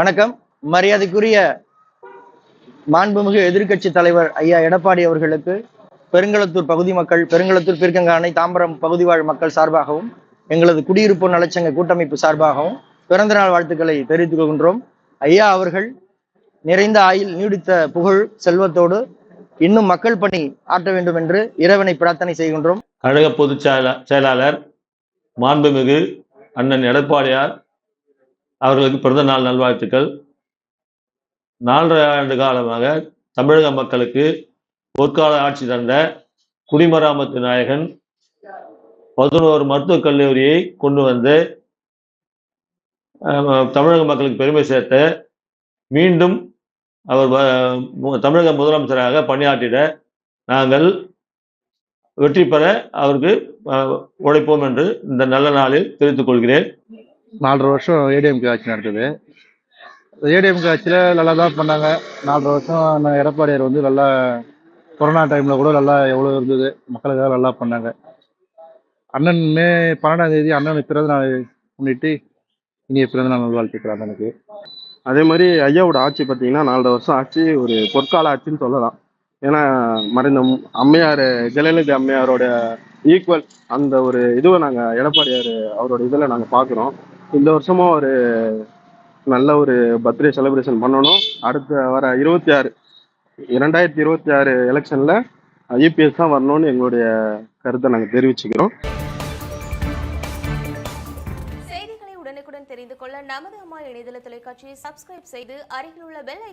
வணக்கம். மரியாதைக்குரிய மாண்புமிகு எதிர்க்கட்சி தலைவர் ஐயா எடப்பாடி அவர்களுக்கு பெருங்களத்தூர் பகுதி மக்கள் பெருங்களத்தூர் பீர்க்கங்கானை தாம்பரம் பகுதி வாழ் மக்கள் சார்பாகவும் எங்களது குடியிருப்பு நலச்சங்க கூட்டமைப்பு சார்பாகவும் பிறந்தநாள் வாழ்த்துக்களை தெரிவித்துக் கொள்கின்றோம். ஐயா அவர்கள் நிறைந்த ஆயில் நீடித்த புகழ் செல்வத்தோடு இன்னும் மக்கள் பணி ஆற்ற வேண்டும் என்று இறைவனை பிரார்த்தனை செய்கின்றோம். கழக பொதுச் செயலா- செயலாளர் மாண்புமிகு அண்ணன் எடப்பாடியார் அவர்களுக்கு பிறந்த நாள் நல்வாழ்த்துக்கள். நாலரை ஆண்டு காலமாக தமிழக மக்களுக்கு பொற்கால ஆட்சி தந்த குடிமராமத்து நாயகன் பதினோரு மருத்துவக் கல்லூரியை கொண்டு வந்து தமிழக மக்களுக்கு பெருமை சேர்த்த மீண்டும் அவர் வ- தமிழக முதலமைச்சராக பணியாற்றிட நாங்கள் வெற்றி பெற அவருக்கு உழைப்போம் என்று இந்த நல்ல நாளில் தெரிவித்துக் கொள்கிறேன். நாலரை வருஷம் ஏடிஎம்கே ஆட்சி நடக்குது ஏடிஎம்கே ஆட்சியில் நல்லா தான் பண்ணாங்க. நாலரை வருஷம் நான் எடப்பாடியார் வந்து நல்லா கொரோனா டைமில் கூட நல்லா எவ்வளோ இருந்தது. மக்களுக்காக நல்லா பண்ணாங்க. அண்ணன் மே பன்னெண்டாம் தேதி அண்ணனுக்கு பிறந்த நாள் முன்னிட்டு இனிய பிறந்த நாள் நல்வாழ்த்துக்கள் அண்ணனுக்கு. அதே மாதிரி ஐயாவோட ஆட்சி பார்த்தீங்கன்னா நாலரை வருஷம் ஆட்சி ஒரு பொற்கால ஆட்சின்னு சொல்லலாம். ஏன்னா மறைந்த அம்மையார் ஜெயலலிதா அம்மையாரோட ஈக்குவல் அந்த ஒரு இதுவை நாங்கள் எடப்பாடியார் அவரோட இதில் நாங்கள் பார்க்குறோம். இந்த வருஷமும் ஒரு நல்ல ஒரு பர்த்டே செலிப்ரேஷன் பண்ணணும். அடுத்த வர இருபத்தி ஆறு இரண்டாயிரத்தி இருபத்தி ஆறு எலெக்ஷனில் ஐபிஎஸ் தான் வரணும்னு எங்களுடைய கருத்தை நாங்கள் தெரிவிச்சுக்கிறோம். செய்திகளை உடனுக்குடன் தெரிந்து கொள்ள நமது அம்மா இணையதள தொலைக்காட்சியை சப்ஸ்கிரைப் செய்து அருகில் உள்ள பெல்